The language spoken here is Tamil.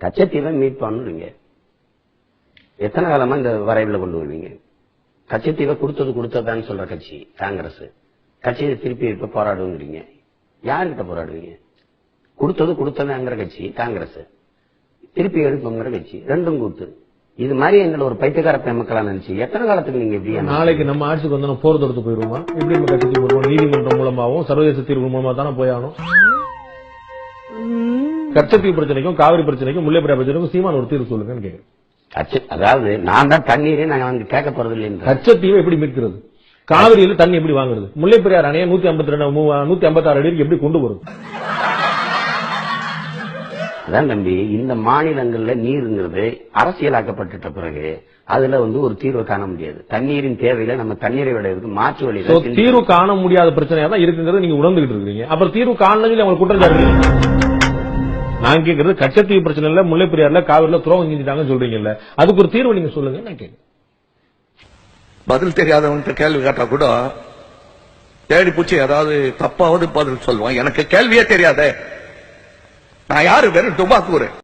கச்சத்தீவை மீட் பண்ணுவீங்க எத்தனை காலமா இந்த வரைவில் கொண்டு வருவீங்க? கச்சத்தீவை கொடுத்தது கொடுத்ததான்னு சொல்ற கட்சி காங்கிரஸ். கட்சியை திருப்பி இப்ப போராடுவீங்க யாருக்கிட்ட போராடுவீங்க? கொடுத்தது கொடுத்ததாங்கிற கட்சி காங்கிரஸ். திருப்பி எடுப்போங்கிற கட்சி. ரெண்டும் கூத்து இது மாதிரி எங்களை ஒரு பைத்தியக்கார பெமக்களா நினைச்சு எத்தனை காலத்துக்கு நீங்க இப்படி நாளைக்கு நம்ம ஆட்சிக்கு வந்து நம்ம போர் தொடுத்து போயிருவோமா? எப்படி நம்ம கட்சிக்கு நீதிமன்றம் மூலமாவும் சர்வதேச தீர்வு மூலமா தானே போயாகணும் கச்சத்தீவு பிரச்சனைக்கும் காவிரி பிரச்சனைக்கும் முல்லைப்பெரியா பிரச்சனைக்கும் சீமான் ஒரு தீர்வு சொல்லுங்கன்னு கேக்குறேன். கட்சி அதாவது நான் தான் தண்ணீரே நாங்க வந்து கேட்க போறது கச்சத்தீவை எப்படி மீட்கிறது? காவிரியில தண்ணி எப்படி வாங்குறது? முல்லைப்பெரியார் அணையை நூத்தி ஐம்பத்தி ரெண்டு நூத்தி ஐம்பத்தி ஆறு அடிக்கு எப்படி கொண்டு வருது அதான் தம்பி இந்த மாநிலங்கள்ல நீருங்கிறது அரசியலாக்கப்பட்டுட்ட பிறகு அதுல வந்து ஒரு தீர்வு காண முடியாது. தண்ணீரின் தேவையில நம்ம தண்ணீரை விடையிறதுக்கு மாற்று So, வழியில சிந்தி- தீர்வு காண முடியாத பிரச்சனையா தான் இருக்குங்கிறது நீங்க உணர்ந்துகிட்டு இருக்கீங்க அப்புறம் தீர்வு காணல அவங்க குற்றம் நான் கேட்கறது கச்சத்தீவு பிரச்சனை இல்ல முல்லைப்பெரியார்ல காவிரில துரோகம் செஞ்சுட்டாங்கன்னு சொல்றீங்கல்ல. அதுக்கு ஒரு தீர்வு நீங்க சொல்லுங்க நான் கேட்க பதில் தெரியாதவன்கிட்ட கேள்வி கேட்டா கூட தேடி பூச்சி ஏதாவது தப்பாவது பதில் சொல்லுவான். எனக்கு கேள்வியே தெரியாதே. நான் யாரு வெறும் துபாக்கூரு